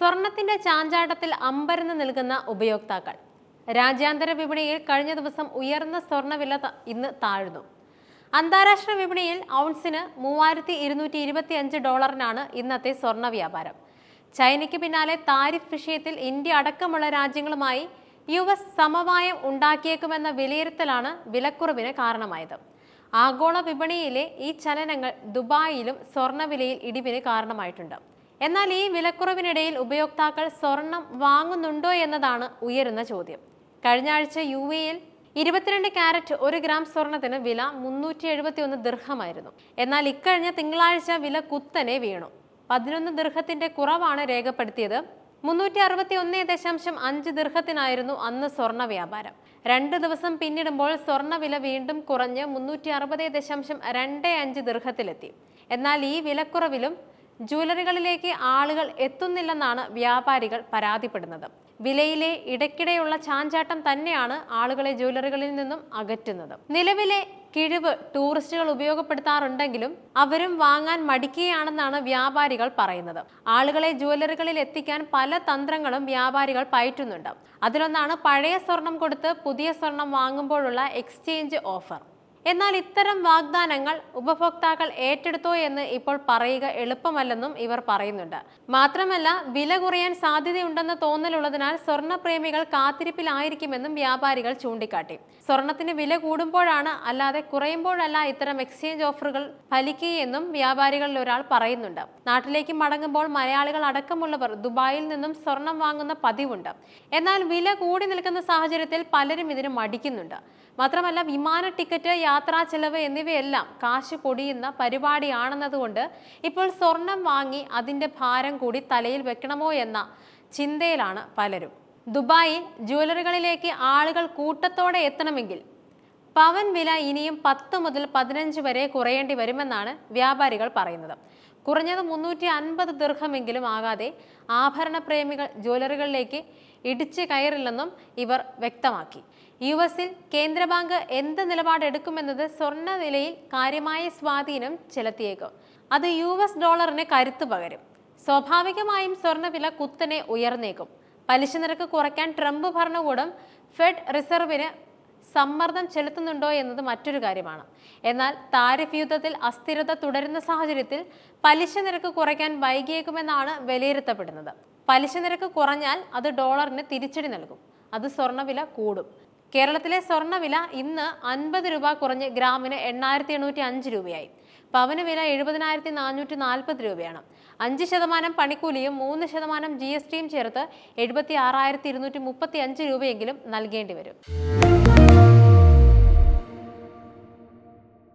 സ്വർണത്തിന്റെ ചാഞ്ചാട്ടത്തിൽ അമ്പരന്ന് നിൽക്കുന്ന ഉപയോക്താക്കൾ. രാജ്യാന്തര വിപണിയിൽ കഴിഞ്ഞ ദിവസം ഉയർന്ന സ്വർണവില ഇന്ന് താഴ്ന്നു. അന്താരാഷ്ട്ര വിപണിയിൽ ഔൺസിന് മൂവായിരത്തി ഇരുന്നൂറ്റി ഇരുപത്തി അഞ്ച് ഡോളറിനാണ് ഇന്നത്തെ സ്വർണ വ്യാപാരം. ചൈനയ്ക്ക് പിന്നാലെ താരിഫ് വിഷയത്തിൽ ഇന്ത്യ അടക്കമുള്ള രാജ്യങ്ങളുമായി യു എസ് സമവായം ഉണ്ടാക്കിയേക്കുമെന്ന വിലയിരുത്തലാണ് വിലക്കുറവിന് കാരണമായത്. ആഗോള വിപണിയിലെ ഈ ചലനങ്ങൾ ദുബായിലും സ്വർണവിലയിൽ ഇടിവിന് കാരണമായിട്ടുണ്ട്. എന്നാൽ ഈ വിലക്കുറവിനിടയിൽ ഉപയോക്താക്കൾ സ്വർണം വാങ്ങുന്നുണ്ടോ എന്നതാണ് ഉയരുന്ന ചോദ്യം. കഴിഞ്ഞ ആഴ്ച യു എയിൽ ഇരുപത്തിരണ്ട് ക്യാരറ്റ് ഒരു ഗ്രാം സ്വർണത്തിന് വില മുന്നൂറ്റി എഴുപത്തി ഒന്ന് ദീർഘമായിരുന്നു എന്നാൽ ഇക്കഴിഞ്ഞ തിങ്കളാഴ്ച വില കുത്തനെ വീണു. പതിനൊന്ന് ദീർഘത്തിന്റെ കുറവാണ് രേഖപ്പെടുത്തിയത്. മുന്നൂറ്റി അറുപത്തി ഒന്ന് ദശാംശം അഞ്ച് ദീർഘത്തിനായിരുന്നു അന്ന് സ്വർണ വ്യാപാരം. രണ്ട് ദിവസം പിന്നിടുമ്പോൾ സ്വർണ വില വീണ്ടും കുറഞ്ഞ് മുന്നൂറ്റി അറുപത് ദശാംശം രണ്ട് അഞ്ച് ദീർഘത്തിലെത്തി എന്നാൽ ഈ വിലക്കുറവിലും ജ്വല്ലറികളിലേക്ക് ആളുകൾ എത്തുന്നില്ലെന്നാണ് വ്യാപാരികൾ പരാതിപ്പെടുന്നത്. വിലയിലെ ഇടയ്ക്കിടെയുള്ള ചാഞ്ചാട്ടം തന്നെയാണ് ആളുകളെ ജ്വല്ലറികളിൽ നിന്നും അകറ്റുന്നത്. നിലവിലെ കിഴിവ് ടൂറിസ്റ്റുകൾ ഉപയോഗപ്പെടുത്താറുണ്ടെങ്കിലും അവരും വാങ്ങാൻ മടിക്കുകയാണെന്നാണ് വ്യാപാരികൾ പറയുന്നത്. ആളുകളെ ജ്വല്ലറികളിൽ എത്തിക്കാൻ പല തന്ത്രങ്ങളും വ്യാപാരികൾ പയറ്റുന്നുണ്ട്. അതിലൊന്നാണ് പഴയ സ്വർണം കൊടുത്ത് പുതിയ സ്വർണം വാങ്ങുമ്പോഴുള്ള എക്സ്ചേഞ്ച് ഓഫർ. എന്നാൽ ഇത്തരം വാഗ്ദാനങ്ങൾ ഉപഭോക്താക്കൾ ഏറ്റെടുത്തോ എന്ന് ഇപ്പോൾ പറയുക എളുപ്പമല്ലെന്നും ഇവർ പറയുന്നുണ്ട്. മാത്രമല്ല വില കുറയാൻ സാധ്യതയുണ്ടെന്ന തോന്നലുള്ളതിനാൽ സ്വർണപ്രേമികൾ കാത്തിരിപ്പിലായിരിക്കുമെന്നും വ്യാപാരികൾ ചൂണ്ടിക്കാട്ടി. സ്വർണത്തിന് വില കൂടുമ്പോഴാണ് അല്ലാതെ കുറയുമ്പോഴല്ല ഇത്തരം എക്സ്ചേഞ്ച് ഓഫറുകൾ ഫലിക്കുകയെന്നും വ്യാപാരികളിൽ ഒരാൾ പറയുന്നുണ്ട്. നാട്ടിലേക്ക് മടങ്ങുമ്പോൾ മലയാളികൾ അടക്കമുള്ളവർ ദുബായിൽ നിന്നും സ്വർണം വാങ്ങുന്ന പതിവുണ്ട്. എന്നാൽ വില കൂടി നിൽക്കുന്ന സാഹചര്യത്തിൽ പലരും ഇതിന് മടിക്കുന്നുണ്ട്. മാത്രമല്ല വിമാന ടിക്കറ്റ് യാത്രാ ചെലവ് എന്നിവയെല്ലാം കാശ് പൊടിയുന്ന പരിപാടിയാണെന്നതുകൊണ്ട് ഇപ്പോൾ സ്വർണം വാങ്ങി അതിന്റെ ഭാരം കൂടി തലയിൽ വെക്കണമോ എന്ന ചിന്തയിലാണ് പലരും. ദുബായിൽ ജ്വല്ലറികളിലേക്ക് ആളുകൾ കൂട്ടത്തോടെ എത്തണമെങ്കിൽ പവൻ വില ഇനിയും പത്ത് മുതൽ പതിനഞ്ച് വരെ കുറയേണ്ടി വരുമെന്നാണ് വ്യാപാരികൾ പറയുന്നത്. കുറഞ്ഞത് മുന്നൂറ്റി അൻപത് ദീർഘമെങ്കിലും ആകാതെ ആഭരണ പ്രേമികൾ ജ്വല്ലറികളിലേക്ക് ഇടിച്ച് കയറില്ലെന്നും ഇവർ വ്യക്തമാക്കി. യു എസിൽ കേന്ദ്ര ബാങ്ക് എന്ത് നിലപാടെടുക്കുമെന്നത് സ്വർണ വിലയിൽ കാര്യമായ സ്വാധീനം ചെലുത്തിയേക്കും. അത് യു എസ് ഡോളറിന് കരുത്തു പകരും. സ്വാഭാവികമായും സ്വർണവില കുത്തനെ ഉയർന്നേക്കും. പലിശ നിരക്ക് കുറയ്ക്കാൻ ട്രംപ് ഭരണകൂടം ഫെഡ് റിസർവിന് സമ്മർദ്ദം ചെലുത്തുന്നുണ്ടോ എന്നത് മറ്റൊരു കാര്യമാണ്. എന്നാൽ താരിഫ് യുദ്ധത്തിൽ അസ്ഥിരത തുടരുന്ന സാഹചര്യത്തിൽ പലിശ നിരക്ക് കുറയ്ക്കാൻ വൈകിയേക്കുമെന്നാണ് വിലയിരുത്തപ്പെടുന്നത്. പലിശ നിരക്ക് കുറഞ്ഞാൽ അത് ഡോളറിന് തിരിച്ചടി നൽകും. അത് സ്വർണവില കൂടും. കേരളത്തിലെ സ്വർണവില ഇന്ന് അൻപത് രൂപ കുറഞ്ഞ് ഗ്രാമിന് എണ്ണായിരത്തി എണ്ണൂറ്റി അഞ്ച് രൂപയായി. പവന് വില എഴുപതിനായിരത്തി നാനൂറ്റി നാൽപ്പത് രൂപയാണ്. അഞ്ച് ശതമാനം പണിക്കൂലിയും മൂന്ന് ശതമാനം ജി എസ് ടിയും ചേർത്ത് എഴുപത്തി ആറായിരത്തി ഇരുന്നൂറ്റി മുപ്പത്തി അഞ്ച് രൂപയെങ്കിലും നൽകേണ്ടി വരും